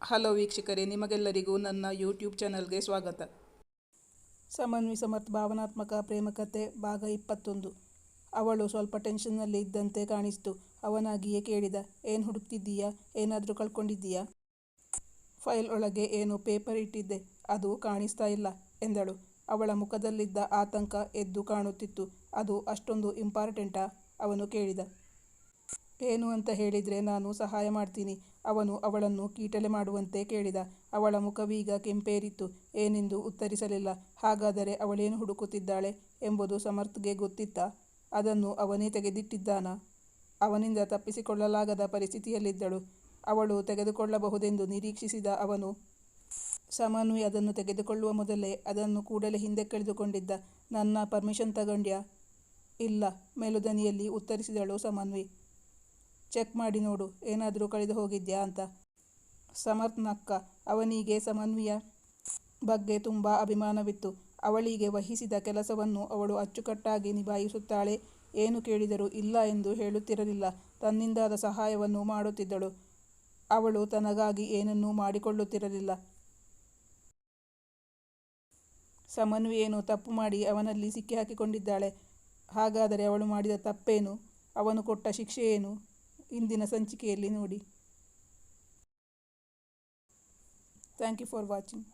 Hello ವೀಕ್ಷಕರೇ, ನಿಮಗೆಲ್ಲರಿಗೂ ನನ್ನ ಯೂಟ್ಯೂಬ್ ಚಾನಲ್ಗೆ ಸ್ವಾಗತ. ಸಮನ್ವಿ ಸಮರ್ಥ, ಭಾವನಾತ್ಮಕ ಪ್ರೇಮಕತೆ ಭಾಗ ಇಪ್ಪತ್ತೊಂದು. ಅವಳು ಸ್ವಲ್ಪ ಟೆನ್ಷನ್ನಲ್ಲಿ ಇದ್ದಂತೆ ಕಾಣಿಸ್ತು. ಅವನಾಗಿಯೇ ಕೇಳಿದ, ಏನು ಹುಡುಕ್ತಿದ್ದೀಯಾ? ಏನಾದರೂ ಕಳ್ಕೊಂಡಿದ್ದೀಯಾ? ಫೈಲ್ ಒಳಗೆ ಏನು ಪೇಪರ್ ಇಟ್ಟಿದ್ದೆ. ಅದು ಕಾಣಿಸ್ತಾ ಇಲ್ಲ ಎಂದಳು. ಅವಳ ಮುಖದಲ್ಲಿದ್ದ ಆತಂಕ ಎದ್ದು ಕಾಣುತ್ತಿತ್ತು. ಅದು ಅಷ್ಟೊಂದು ಇಂಪಾರ್ಟೆಂಟಾ? ಅವನು ಕೇಳಿದ. ಏನು ಅಂತ ಹೇಳಿದರೆ ನಾನು ಸಹಾಯ ಮಾಡ್ತೀನಿ. ಅವನು ಅವಳನ್ನು ಕೀಟಲೆ ಮಾಡುವಂತೆ ಕೇಳಿದ. ಅವಳ ಮುಖವೀಗ ಕೆಂಪೇರಿತ್ತು. ಏನೆಂದು ಉತ್ತರಿಸಲಿಲ್ಲ. ಹಾಗಾದರೆ ಅವಳೇನು ಹುಡುಕುತ್ತಿದ್ದಾಳೆ ಎಂಬುದು ಸಮರ್ಥ್ಗೆ ಗೊತ್ತಿತ್ತ? ಅದನ್ನು ಅವನೇ ತೆಗೆದಿಟ್ಟಿದ್ದಾನ? ಅವನಿಂದ ತಪ್ಪಿಸಿಕೊಳ್ಳಲಾಗದ ಪರಿಸ್ಥಿತಿಯಲ್ಲಿದ್ದಳು. ಅವಳು ತೆಗೆದುಕೊಳ್ಳಬಹುದೆಂದು ನಿರೀಕ್ಷಿಸಿದ ಅವನು ಸಮನ್ವಿ ಅದನ್ನು ತೆಗೆದುಕೊಳ್ಳುವ ಮೊದಲೇ ಅದನ್ನು ಕೂಡಲೇ ಹಿಂದೆ ಕಳೆದುಕೊಂಡಿದ್ದ. ನನ್ನ ಪರ್ಮಿಷನ್ ತಗೊಂಡ್ಯಾ? ಇಲ್ಲ, ಮೇಲುದನಿಯಲ್ಲಿ ಉತ್ತರಿಸಿದಳು ಸಮನ್ವಿ ಚೆಕ್ ಮಾಡಿ ನೋಡು, ಏನಾದರೂ ಕಳೆದು ಹೋಗಿದ್ಯಾ ಅಂತ. ಸಮರ್ಥನಕ್ಕ, ಅವನಿಗೆ ಸಮನ್ವಿಯ ಬಗ್ಗೆ ತುಂಬ ಅಭಿಮಾನವಿತ್ತು. ಅವಳಿಗೆ ವಹಿಸಿದ ಕೆಲಸವನ್ನು ಅವಳು ಅಚ್ಚುಕಟ್ಟಾಗಿ ನಿಭಾಯಿಸುತ್ತಾಳೆ. ಏನು ಕೇಳಿದರೂ ಇಲ್ಲ ಎಂದು ಹೇಳುತ್ತಿರಲಿಲ್ಲ. ತನ್ನಿಂದಾದ ಸಹಾಯವನ್ನು ಮಾಡುತ್ತಿದ್ದಳು. ಅವಳು ತನಗಾಗಿ ಏನನ್ನೂ ಮಾಡಿಕೊಳ್ಳುತ್ತಿರಲಿಲ್ಲ. ಸಮನ್ವಿ ಏನು ತಪ್ಪು ಮಾಡಿ ಅವನಲ್ಲಿ ಸಿಕ್ಕಿಹಾಕಿಕೊಂಡಿದ್ದಾಳೆ? ಹಾಗಾದರೆ ಅವಳು ಮಾಡಿದ ತಪ್ಪೇನು? ಅವನು ಕೊಟ್ಟ ಶಿಕ್ಷೆ ಇಂದಿನ ಸಂಚಿಕೆಯಲ್ಲಿ ನೋಡಿ. Thank you for watching